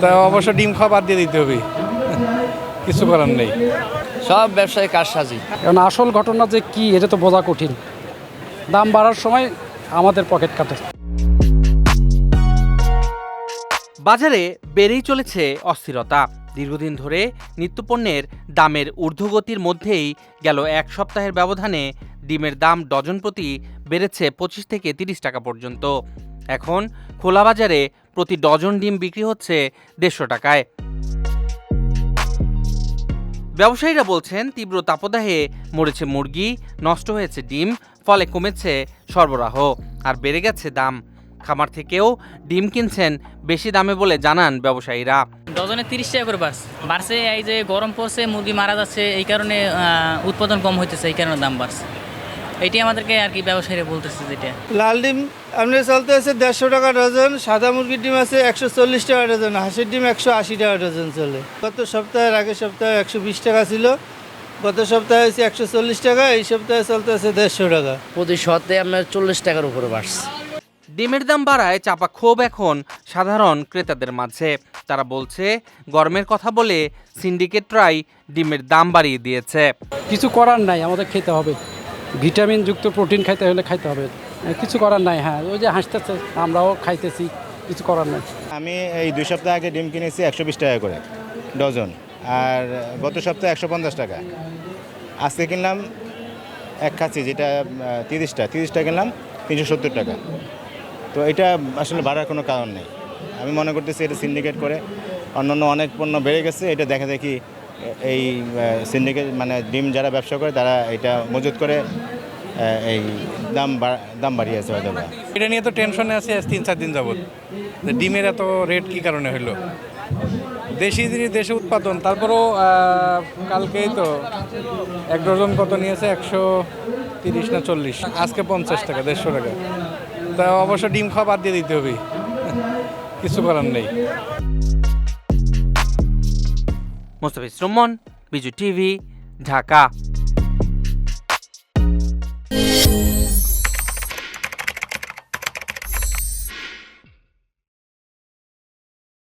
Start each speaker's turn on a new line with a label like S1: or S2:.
S1: তা অবশ্য ডিম খাওয়া বাদ দিয়ে দিতে হবে। কিছু করার নেই।
S2: সব ব্যবসায়ী কারসাজি
S3: কারণ আসল ঘটনা যে কি এটা তো বোঝা কঠিন। দাম বাড়ার সময় আমাদের পকেট কাটে।
S4: বাজারে বেড়েই চলেছে অস্থিরতা। দীর্ঘদিন ধরে নিত্যপণ্যের দামের ঊর্ধ্বগতির মধ্যেই গেল এক সপ্তাহের ব্যবধানে ডিমের দাম ডজন প্রতি বেড়েছে পঁচিশ থেকে তিরিশ টাকা পর্যন্ত। এখন খোলা বাজারে প্রতি ডজন ডিম বিক্রি হচ্ছে দেড়শো টাকায়। ব্যবসায়ীরা বলছেন, তীব্র তাপদাহে মরেছে মুরগি, নষ্ট হয়েছে ডিম, ফলে কমেছে সরবরাহ, আর বেড়ে গেছে দাম। খামার থেকেও ডিম কিনছেন বেশি দামে বলে জানান ব্যবসায়ীরা।
S5: ডজনে তিরিশ টাকা করে বাড়ছে। বাড়ছে এই যে গরম পড়ছে, মুরগি মারা যাচ্ছে, এই কারণে উৎপাদন কম হইতেছে, এই কারণে দাম বাড়ছে। এইটি আমাদেরকে আর কি ব্যবসায়ীরা বলতেছে যেটা।
S6: লাল ডিম আপনার চলতে আছে দেড়শো টাকা ডজন সাদা মুরগির ডিম আছে একশো চল্লিশ টাকা ডজন হাঁসের ডিম একশো আশি টাকা ডজন চলে। গত সপ্তাহের আগের সপ্তাহে একশো বিশ টাকা ছিল গত সপ্তাহে হচ্ছে একশো চল্লিশ টাকা এই সপ্তাহে চলতে আছে দেড়শো টাকা।
S2: প্রতি শতে আপনার চল্লিশ টাকার উপরে বাড়ছে।
S4: ডিমের দাম বাড়ায় চাপা ক্ষোভ এখন সাধারণ ক্রেতাদের মাঝে। তারা বলছে গরমের কথা বলে সিন্ডিকেটরাই ডিমের দাম বাড়িয়ে দিয়েছে।
S3: কিছু করার নাই আমাদের খেতে হবে। ভিটামিন যুক্ত প্রোটিন খাইতে হলে খাইতে হবে। কিছু করার নাই হ্যাঁ। ওই যে হাসতেছে, আমরাও খাইতেছি, কিছু করার নাই।
S7: আমি এই দুই সপ্তাহ আগে ডিম কিনেছি একশো বিশ টাকা করে, ডজন। আর গত সপ্তাহে একশো পঞ্চাশ টাকা। আজকে কিনলাম এক খাচ্ছি যেটা তিরিশটা তিরিশটা কিনলাম, তিনশো সত্তর টাকা। তো এটা আসলে বাড়ার কোনো কারণ নেই। আমি মনে করতেছি এটা সিন্ডিকেট করে অন্যান্য অনেক পণ্য বেড়ে গেছে, এটা দেখা দেখি এই সিন্ডিকেট মানে ডিম যারা ব্যবসা করে, তারা এটা মজুত করে এই দাম দাম বাড়িয়েছে হয়তো
S1: এটা নিয়ে তো টেনশনে আছে তিন, চার দিন যাবত ডিমের এত রেট কি কারণে হইল? দেশি জিনিস দেশে উৎপাদন, তারপরেও কালকেই তো এক ডজন কত নিয়েছে? একশো তিরিশ না চল্লিশ? আজকে পঞ্চাশ টাকা, দেড়শো টাকা। তা অবশ্য ডিম খাওয়া বাদ দিয়ে দিতে হবে কিছু করার নেই।
S4: মোস্তাফিজ রহমান বিজু টিভি ঢাকা।